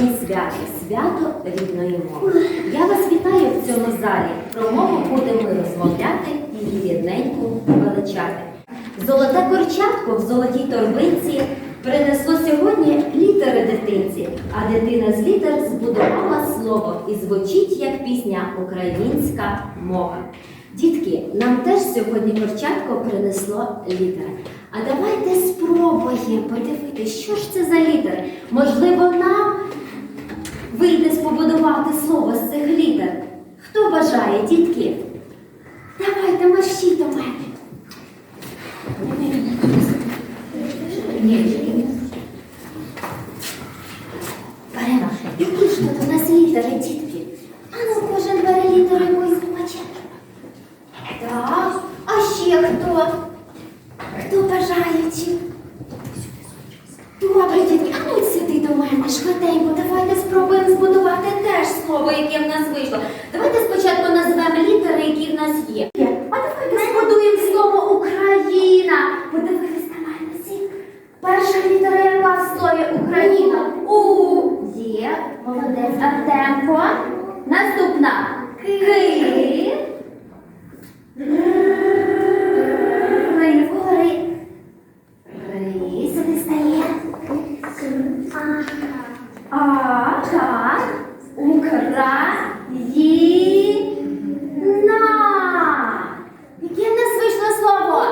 сьогодні свято, свято рідної мови. Я вас вітаю в цьому залі. Про мову будемо розмовляти, її рідненьку величати. Золоте корчатко в золотій торбинці принесло сьогодні літери дитинці, а дитина з літер збудувала слово і звучить як пісня українська мова. Дітки, нам теж сьогодні корчатко принесло літери. А давайте спробуємо подивитися, що ж це за літери. Можливо, нам вийде спобудувати слово з цих літер. Хто бажає, дітки? Давайте маршіть до мене. Беремо. Які ж тут у нас літери, дітки? А ну кожен бере літеру якоїсь хоче. Так, а ще хто? Хто бажаючи? Добре, дітки, а ну сюди до мене, швиденько, давайте спробуємо збудувати теж слово, яке в нас вийшло. Давайте спочатку назвемо літери, які в нас є. А давайте збудуємо слово Україна. Подивитись на мене всі. Перша літера, яка в слові Україна. У є. Молодець. Артемко. Наступна. Ки. Ри. Ри. Сюди стає. А, так. Україна. Яке в нас вийшло слово?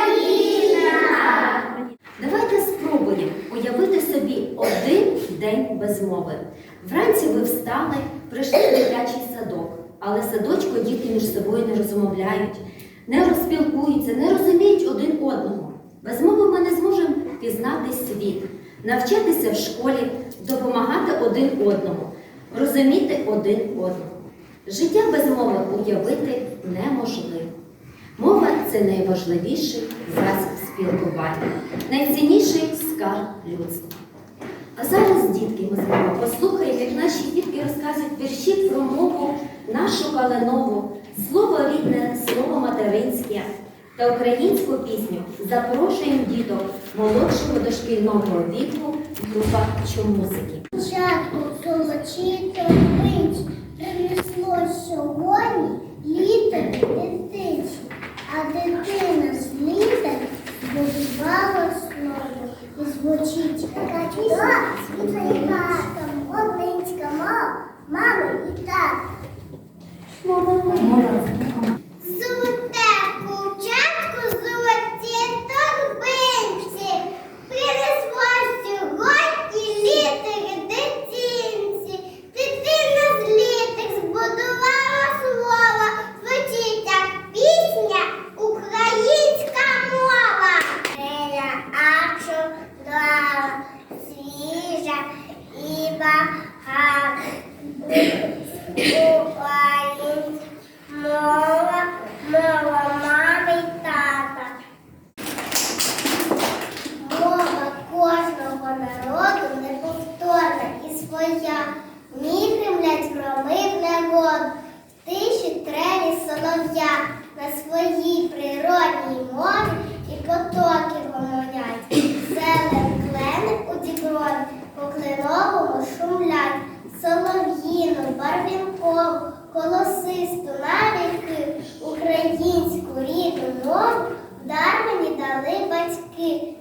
Україна. Давайте спробуємо уявити собі один день без мови. Вранці ви встали, прийшли в дитячий садок, але садочку діти між собою не розмовляють, не розпілкуються, не розуміють один одного. Без мови ми не зможемо пізнати світ, навчатися в школі, допомагати один одному, розуміти один одного. Життя без мови уявити неможливо. Мова це найважливіший засіб спілкування, найцінніший скарб людства. А зараз, дітки, ми з вами послухаємо, як наші дітки розказують вірші про мову нашу калинову, слово рідне, слово материнське та українську пісню запрошуємо діток молодшого дошкільного віку група чомузики. Спочатку золочito торбиць принесло сьогодні літери дитиці, а дитина з літер збудувала слово і звучить така пісня українська мова, мами і тата. Золоте кучатку, золоті торбинці, принесла сьогодні літери дитинці. Дитина з літер збудувала слово, звучить як пісня українська мова. Неля ачу дала свіжа і багата. Українська мова, мова мами й тата. Мова кожного народу неповторна своя. Мій кремлять громив негоду, в тиші трелі солов'я на своїй природній мові і потоки гомонять. Зелен клени у діброві по кленовому шумлять. Солов'їну, барвінкову, колосисту навіки, українську рідну мову дар мені дали батьки.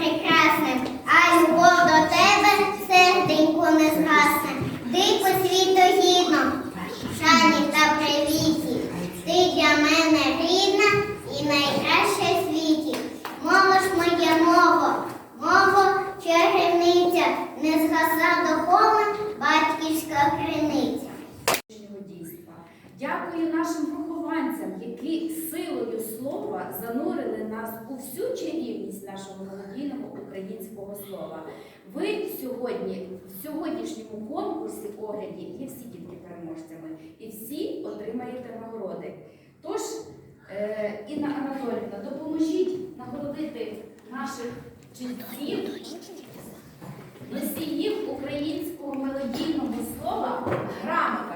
прекрасне, а любов до тебе, серденько не згасне. Ти по світу гідно, шані та привіті. Ти для мене рідна і найкраща в світі. Мова ж моя мова, мова чарівниця, не згасла духовна батьківська криниця. Дякую нашим занурили нас у всю чарівність нашого мелодійного українського слова. Ви сьогодні в сьогоднішньому конкурсі огляді є всі дітки переможцями і всі отримаєте нагороди. Тож, е, Інна Анатолівна, допоможіть нагородити наших ченців, носіїв українського мелодійного слова грамотами.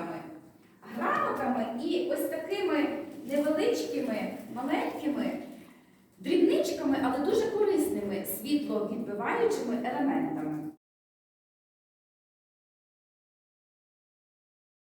Грамотами і ось такими невеличкими, маленькими дрібничками, але дуже корисними світловідбиваючими елементами.